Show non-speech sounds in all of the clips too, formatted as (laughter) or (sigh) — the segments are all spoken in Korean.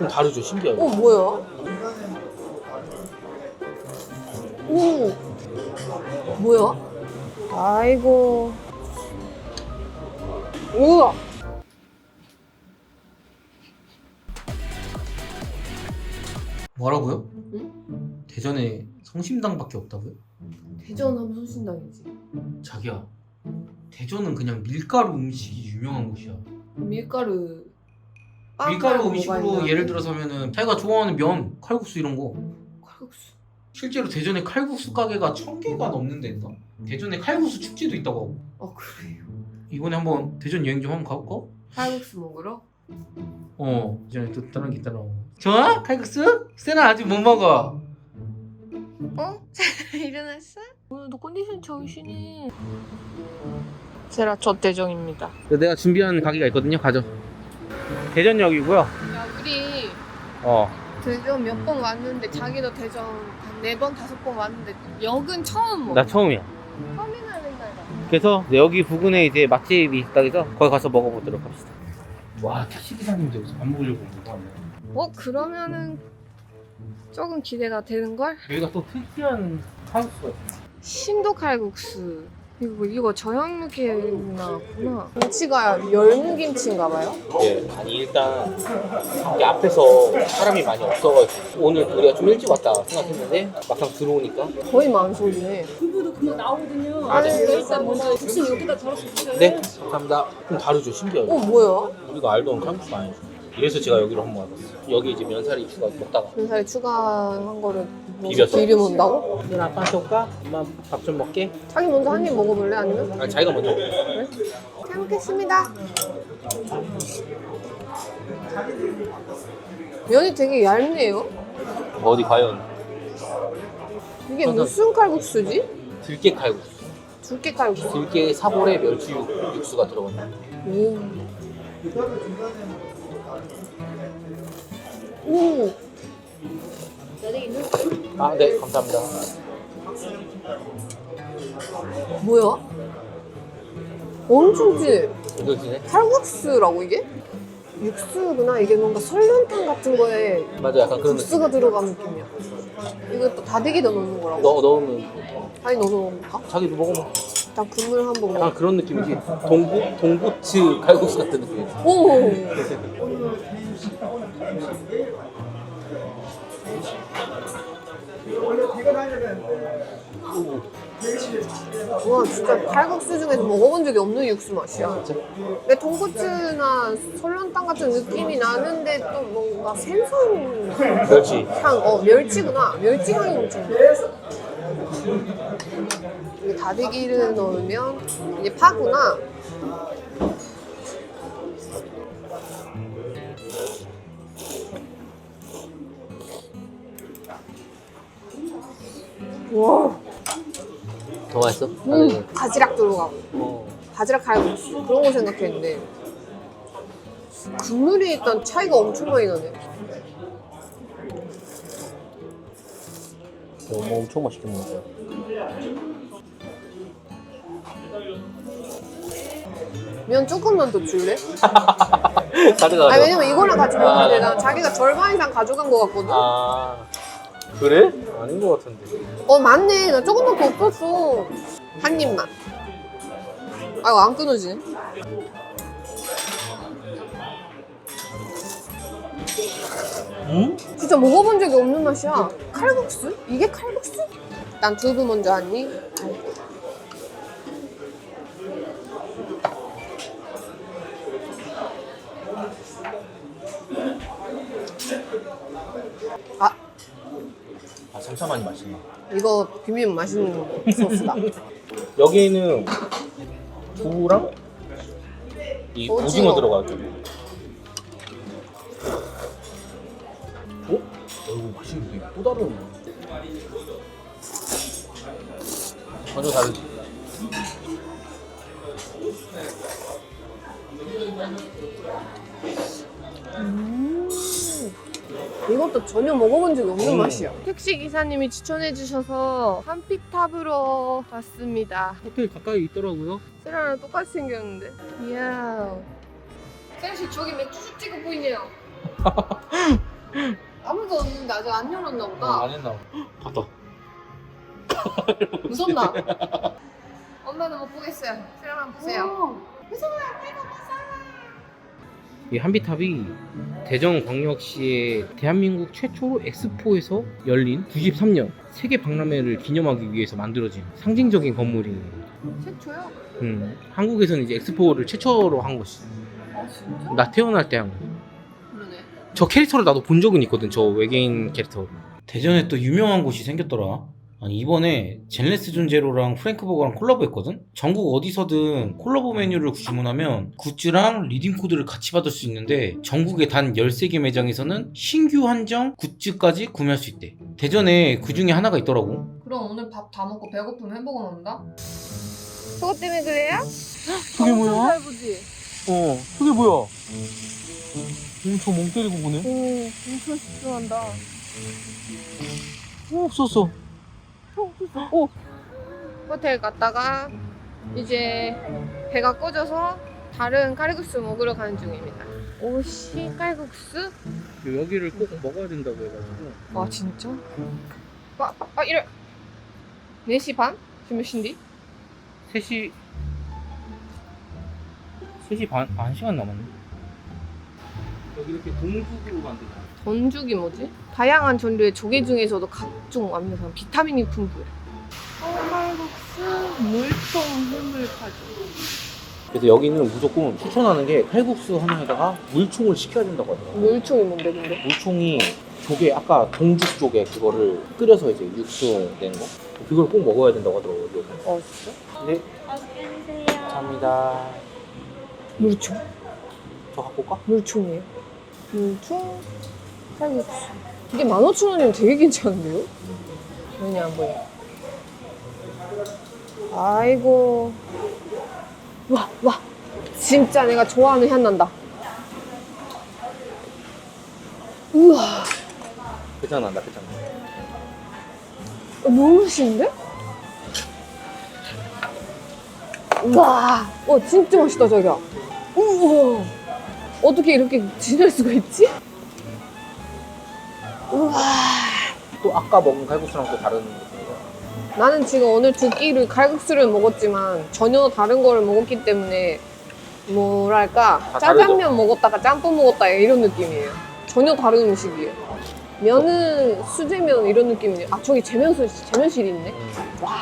좀 다르죠, 신기하죠. 어 뭐야? 오 뭐야? 아이고 우와 뭐라고요? 응? 대전에 성심당밖에 없다고요? 대전 하면 성신당이지 자기야, 대전은 그냥 밀가루 음식이 유명한 곳이야. 밀가루 빵 밀가루 음식으로? 예를 들어서면은 자기가 좋아하는 면, 칼국수 이런 거. 칼국수 실제로 대전에 칼국수 가게가 천 개가 넘는 데인가? 대전에 칼국수 축제도 있다고 하고. 어 그래요 이번에 한번 대전 여행 좀 한번 가볼까? 칼국수 먹으러? 어, 대전에 또 다른 게 있더라. 좋아? 칼국수? 세나 아직 못 먹어. 어? (laughs) 일어났어? 오늘도 컨디션 좋으시네 세라 첫 대정입니다 내가 준비한 가게가 있거든요. 가죠. 대전역이고요. 야 우리 어. 대전 몇 번 왔는데 자기도 대전 네 번 다섯 번 왔는데 역은 처음 먹어 나 처음이야. 처음이나 맨날 가 그래서 여기 부근에 이제 맛집이 있다 해서 거기 가서 먹어보도록 합시다. 와, 택시 기사님도 여기서 밥 먹으려고 온거 같네. 어 그러면은 조금 기대가 되는 걸? 여기가 또 특이한 칼국수가 있어. 신도 칼국수 이거 이거 저염육이나 구나 김치가 열무김치인가 봐요? 예. 아니 일단 이게 앞에서 사람이 많이 없어가지고 오늘 우리가 좀 일찍 왔다 생각했는데 막상 들어오니까 거의 만석이네 두부도 금방 나오거든요. 아, 네. 일단 먼저 혹시 여기다 덜어서 주세요. 네 감사합니다. 좀 다르죠 신기하죠. 어 뭐야? 우리가 알던 칼국수 아니죠. 이래서 제가 여기로 한번 와봤어요. 여기 이제 면사리 추가 먹다가 군살이 추가한 거를 뭐 비벼서. 비름 온다고? 오늘 아빠한테 올까? 엄마 밥 좀 먹게? 자기 먼저 한 입 먹어볼래 아니면? 아 자기가 먼저 잘 먹겠습니다 면이 되게 얇네요 어디 과연 이게 무슨 칼국수지? 들깨 칼국수 줄기 칼국수 들깨 사골에 멸치 육, 육수가 들어간다 음. 오. 아 네 감사합니다. 뭐야? 엄청 지 이거 지네? 칼국수라고 이게? 육수구나. 이게 뭔가 설렁탕 같은 거에 맞아 약간 그런 국수가 들어간 느낌이야. 이거 또 다대기도 넣는 거라고? 넣, 넣으면 아니 넣어서 먹을까? 자기도 먹어봐 일단 국물 한번 먹어. 약간 그런 느낌이지. 동부 동부츠 칼국수 같은 느낌. 오 (laughs) 와 진짜 칼국수 중에서 먹어본 적이 없는 육수 맛이야. 근데 돈코츠나 설렁탕 같은 느낌이 나는데 또 뭔가 생선 멸치. 향, 어 멸치구나. 멸치 향이 엄청 나 이게 다대기를 넣으면 이게 파구나 와 더 맛있어? 음, 바지락 들어가고 어. 바지락 칼국수 그런 거 생각했는데 국물이 일단 차이가 엄청 많이 나네 너무 엄청 맛있게 먹었어요 면 조금만 더 줄래? (laughs) 가져가죠 아 왜냐면 이거랑 같이 아, 먹는데 네. 난 자기가 절반 이상 가져간 것 같거든 아 그래? 아닌 것 같은데 어 맞네. 나 조금밖에 없었어. 한 입만. 아이고 안 끊어지네. 응? 진짜 먹어본 적이 없는 맛이야. 칼국수? 이게 칼국수? 난 두부 먼저 한입 아아 참참하니 맛있나 이거 비빔 맛있는 소스다. 여기는 두부랑? 이 오징어. 오징어 들어가죠 어? 어 이거 맛있는데 또 다른 전혀 다르지 이것도 전혀 먹어본 적이 없는 음. 맛이야. 택시 기사님이 추천해 주셔서 한피탑으로 왔습니다. 호텔 가까이 있더라고요 세라랑 똑같이 생겼는데. 이야. 세라 씨 저기 맥주주 찍어 보이네요. (laughs) 아무도 없는데 아직 안 열었나 보다. 어, 안 했나 봤다 (laughs) 무섭나? (laughs) 엄마는 못 보겠어요. film 보세요. 이 한비탑이 대전광역시의 대한민국 최초로 엑스포에서 열린 93년 세계 박람회를 기념하기 위해서 만들어진 상징적인 건물이에요. 최초요? 음, 한국에서는 이제 엑스포를 최초로 한 것이. 아 진짜? 나 태어날 때 한 거. 그러네. 저 캐릭터를 나도 본 적은 있거든. 저 외계인 캐릭터. 대전에 또 유명한 곳이 생겼더라. 아니, 이번에 젠레스 존제로랑 프랭크버거랑 콜라보했거든? 전국 어디서든 콜라보 메뉴를 주문하면 굿즈랑 리딩 코드를 같이 받을 수 있는데 전국의 단 13개 매장에서는 신규 한정 굿즈까지 구매할 수 있대. 대전에 그 중에 하나가 있더라고. 그럼 오늘 밥 다 먹고 배고프면 햄버거 먹는다? 그것 때문에 그래요? 그게 뭐야? 보지. 어, 그게 뭐야? 엄청 멍 때리고 보네. 오, 엄청 집중한다. 어, 없었어. 오. 호텔 갔다가 이제 배가 꺼져서 다른 칼국수 먹으러 가는 중입니다. 오시 칼국수? 여기를 꼭 먹어야 된다고 해가지고. 아 진짜? 아, 아, 아 이래. 4시 반? 지금 몇 시인데? 3시 3시 반, 반 시간 남았네 여기 이렇게 동죽으로 만들잖 아 전죽이 뭐지? 다양한 종류의 조개 중에서도 각종 완벽한 비타민이 풍부해. 칼국수 물통 해물파전. 그래서 여기는 무조건 추천하는 게 칼국수 하나에다가 물총을 시켜야 된다고 하더라고 물총이 뭔데 근데? 물총이 조개 아까 동죽 조개 그거를 끓여서 이제 육수 내는 거 그걸 꼭 먹어야 된다고 하더라고요 여기. 어 진짜? 네 감사합니다 물총. 저 갖고 올까? 물총이에요. 물총 칼국수. 이게 15,000원이면 되게 괜찮은데요? 왜냐 안 보여. 아이고. 와, 와. 진짜 내가 좋아하는 향 난다. 우와. 괜찮아 나 괜찮아 어, 너무 맛있는데? 우와. 어, 진짜 맛있다, 자기야. 우와. 어떻게 이렇게 진할 수가 있지? 우와. 또 아까 먹은 칼국수랑 또 다른 느낌이야 나는 지금 오늘 두 끼를 칼국수를 먹었지만 전혀 다른 거를 먹었기 때문에 뭐랄까 다 짜장면 먹었다가 짬뽕 먹었다 이런 느낌이에요. 전혀 다른 음식이에요. 면은 수제면 이런 느낌이에요. 아 저기 재면실 재면실이 있네. 와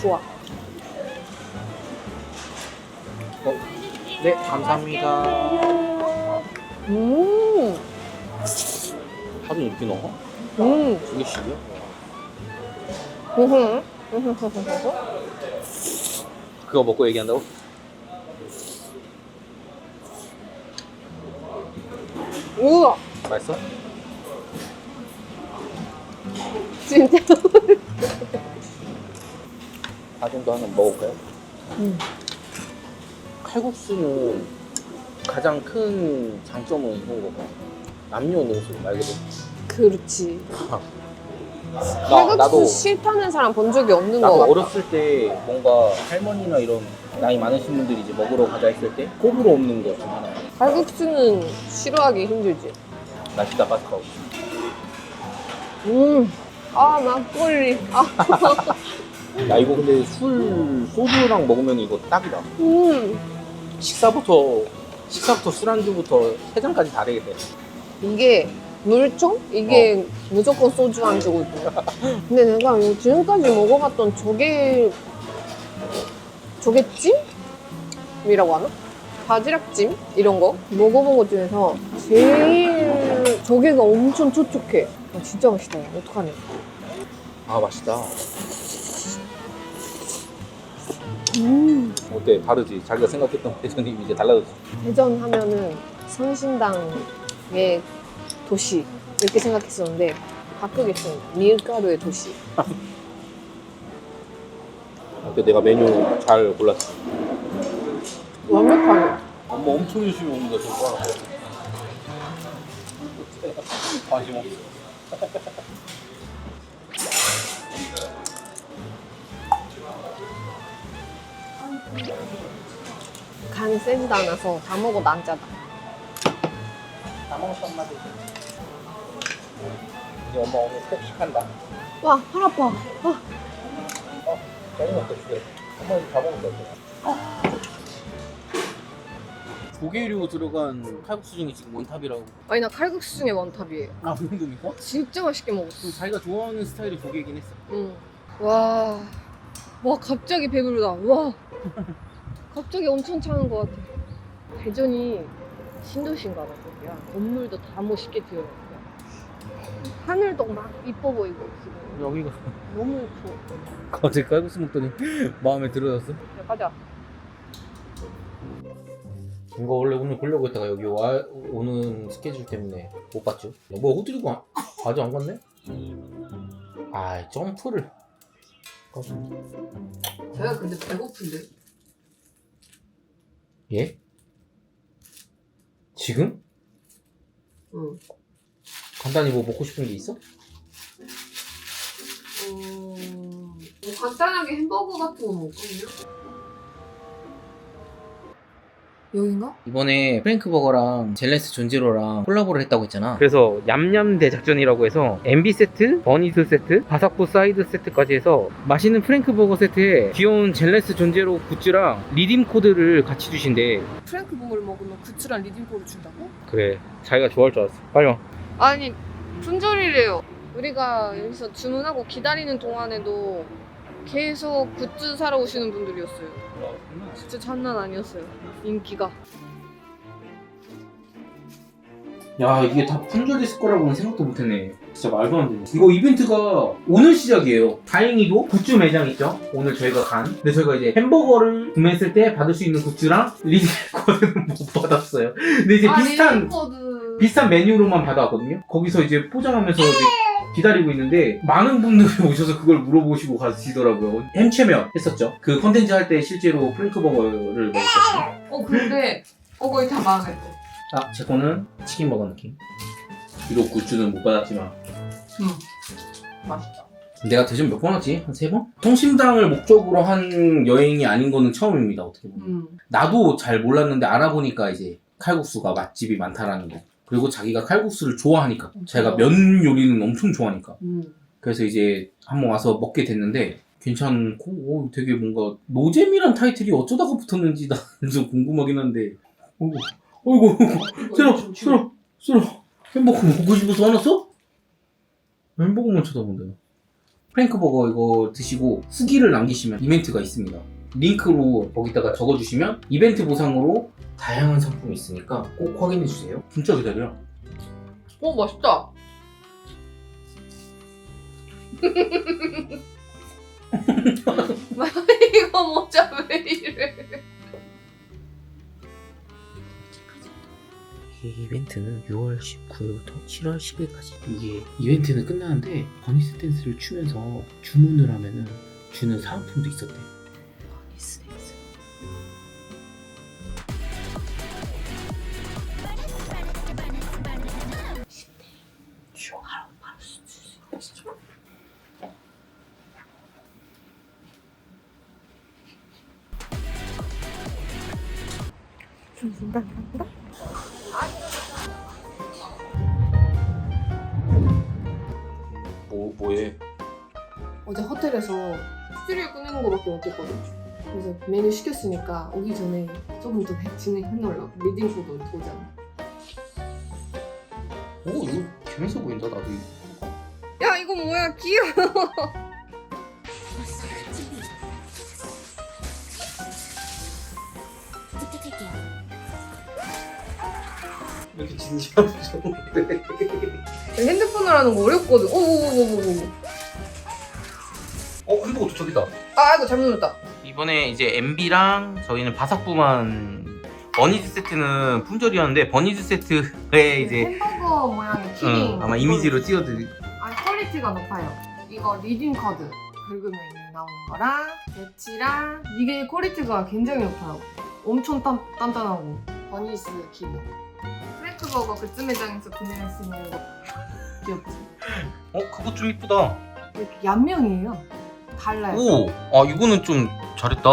좋아. 어, 네 감사합니다 음, 사진 이렇게 넣어? 음, 이게 식이야? 으흠. 그거 먹고 얘기한다고? 우와 맛있어? 진짜. 사진도 하나 먹어볼까요? 음. 칼국수는 가장 큰 장점은 이런 거가 남녀 노소 말 그대로 그렇지. (laughs) 나, 칼국수 나도 싫다는 사람 본 적이 없는 거 나도 같아. 어렸을 때 뭔가 할머니나 이런 나이 많으신 분들이 이제 먹으러 가자 했을 때 호불호 없는 거중 하나 칼국수는 싫어하기 힘들지. 맛있다 바삭하고 음. 아, 막걸리. 아, (laughs) 야 이거 근데 술 소주랑 먹으면 이거 딱이다 음. 식사부터 식사부터 술안주부터 해장까지 다 되겠네 이게 물총? 이게 무조건 소주 안주거든. 근데 내가 요- 지금까지 먹어봤던 조개 조개찜이라고 하나? 바지락찜 이런 거 먹어본 것 중에서 제일 조개가 엄청 촉촉해. 아, 진짜 맛있다. 어떡하냐? 아 맛있다 음. 어때 다르지 자기가 생각했던 (laughs) 대전이 이제 달라졌어 대전 하면은 성신당 의 도시 이렇게 생각했었는데 바꾸겠습니다. 밀가루의 도시. 어때 내가 메뉴 잘 골랐어 완벽하네. 엄마 엄청 열심히 먹는다 저거 관심 없어 간이 세지도 않아서 다 먹어도 안 짜다. 먹었단 말이지. 이제 엄마 오늘 꼭 시간다. 와, 팔 아파. 저녁 먹고 싶대. 엄마 이거 다 먹을 거야. 조개류 들어간 칼국수 중에 지금 원탑이라고. 아니, 나 칼국수 중에 원탑이에요. 아, 그 정도입니까? 진짜 맛있게 먹었어. 좀 자기가 좋아하는 스타일의 조개이긴 했어. 응. 와. 와, 갑자기 배부르다. 와. 갑자기 엄청 차는 것 같아. 대전이 신도시인가 봐, 야. 건물도 다 멋있게 지어놨고. 하늘도 막 이뻐 보이고, 지금. 여기가 너무 예뻐. 갑자기 칼국수 먹더니 (laughs) 마음에 들어졌어. 야, 가자. 이거 원래 오늘 보려고 했다가 여기 와 오는 스케줄 때문에 못 봤죠. 뭐 어디 들고 와? 아직 안 갔네? 아 점프를. 제가 근데 배고픈데. 예? 지금? 응. 간단히 뭐 먹고 싶은 게 있어? 음, 뭐 간단하게 햄버거 같은 거 먹거든요. 여긴가? 이번에 프랭크 버거랑 젤레스 존제로랑 콜라보를 했다고 했잖아. 그래서 얌얌 대 작전이라고 해서 MB 세트, 버니스 세트, 바삭보 사이드 세트까지 해서 맛있는 프랭크 버거 세트에 귀여운 젤레스 존제로 굿즈랑 리딤 코드를 같이 주신대. 프랭크 버거를 먹으면 굿즈랑 리딩포를 준다고? 그래, 자기가 좋아할 줄 알았어. 빨리 와. 아니 품절이래요. 우리가 여기서 주문하고 기다리는 동안에도 계속 굿즈 사러 오시는 분들이었어요. 진짜 장난 아니었어요. 인기가. 야 이게 다 품절됐을 거라고는 생각도 못했네. 진짜 말도 안 되네. 이거 이벤트가 오늘 시작이에요. 다행히도 굿즈 매장 있죠. 오늘 저희가 간. 근데 저희가 이제 햄버거를 구매했을 때 받을 수 있는 굿즈랑 리딩 코드는 (laughs) 못 받았어요. 근데 이제 비슷한 코드. 비슷한 메뉴로만 받아왔거든요. 거기서 이제 포장하면서 이제 기다리고 있는데 많은 분들이 (laughs) 오셔서 그걸 물어보시고 가시더라고요 햄체면 했었죠 그 컨텐츠 할 때 실제로 프랭크버거를 먹었거든요 어 근데 어 거의 다 망했대. 아, 제 거는 치킨 버거 느낌. 비록 굿즈는 못 받았지만. 맛있다. 내가 대전 몇 번 왔지? 한 세 번? 성심당을 목적으로 한 여행이 아닌 거는 처음입니다, 어떻게 보면. 음. 나도 잘 몰랐는데 알아보니까 이제 칼국수가 맛집이 많다라는 거. 그리고 자기가 칼국수를 좋아하니까. 자기가 면 요리는 엄청 좋아하니까. 음. 그래서 이제 한번 와서 먹게 됐는데, 괜찮고, 오, 되게 뭔가, 노잼이란 타이틀이 어쩌다가 붙었는지 나 (laughs) 좀 궁금하긴 한데, 어이구, 어이구, 어이구. (laughs) 싫어, 싫어, 싫어. 햄버거 먹고 싶어서 화났어? 햄버거만 쳐다본대요. 프랭크버거 이거 드시고 후기를 남기시면 이벤트가 있습니다. 링크로 거기다가 적어주시면 이벤트 보상으로 다양한 상품이 있으니까 꼭 확인해주세요. 진짜 기다려. 오 맛있다. (laughs) 이거 모자 왜 이래? 이 이벤트는 6월 19일부터 7월 10일까지. 이게 이벤트는 끝나는데 버니스 댄스를 추면서 주문을 하면은 주는 사은품도 있었대. 어제 호텔에서 스튜디오 꾸미는 거밖에 못했거든. 그래서 메뉴 시켰으니까 오기 전에 조금 더 진행해 놓으려고 리딩 코드 오잖아. 오 이거 재밌어 보인다 나도 이거. 야 이거 뭐야 귀여워. 왜 이렇게 진지한 표정인데? 핸드폰으로 하는 거 어렵거든. 오오오오오. 어 햄버거 저기다. 아 이거 잘못 눌렀다. 이번에 이제 MB랑 저희는 바삭부만 버니즈 세트는 품절이었는데 버니즈 세트에 이제 햄버거 모양의 키링. 응, 아마 이미지로 띄워드릴 아 퀄리티가 높아요. 이거 리딩 커드 긁으면 나오는 거랑 배치랑 이게 퀄리티가 굉장히 높아요. 엄청 단, 단단하고 버니스 기본. 프랭크버거 그쯤 매장에서 구매할 수 있는 거 (laughs) 귀엽지? 어 그거 좀 이쁘다 이렇게 양면이에요. 달라요. 오 아 이거는 좀 잘했다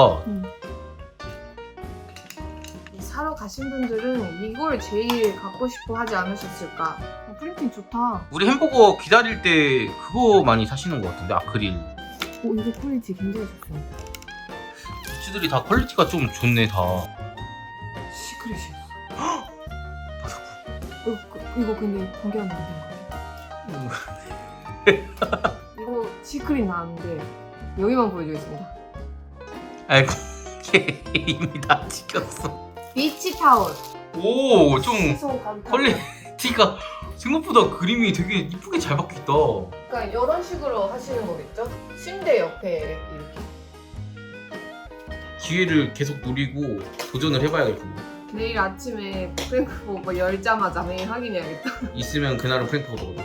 이 사러 가 가신 분들은 이걸 제일 갖고 싶어 하지 않으셨을까? 어, 프린팅 좋다. 우리 햄버거 기다릴 때 그거 많이 사시는 것 같은데 아크릴 오, 이거 퀄리티 굉장히 좋습니다. 굿즈들이 다 퀄리티가 좀 좋네 다 시크릿이었어. 이거, 그- 이거 근데 공개하면 안 되는 거예요. (laughs) 이거 시크릿 나왔는데 여기만 보여주겠습니다. 아이고 (laughs) 이미 다 지켰어 비치 타올. 오좀 시소 감탄. 퀄리티가 생각보다 그림이 되게 이쁘게 잘 박혀있다 그러니까 이런 식으로 하시는 거겠죠? 침대 옆에 이렇게. 기회를 계속 노리고 도전을 해봐야겠군요 내일 아침에 프랭크포 열자마자 매일 확인해야겠다. 있으면 그날은 프랭크포거든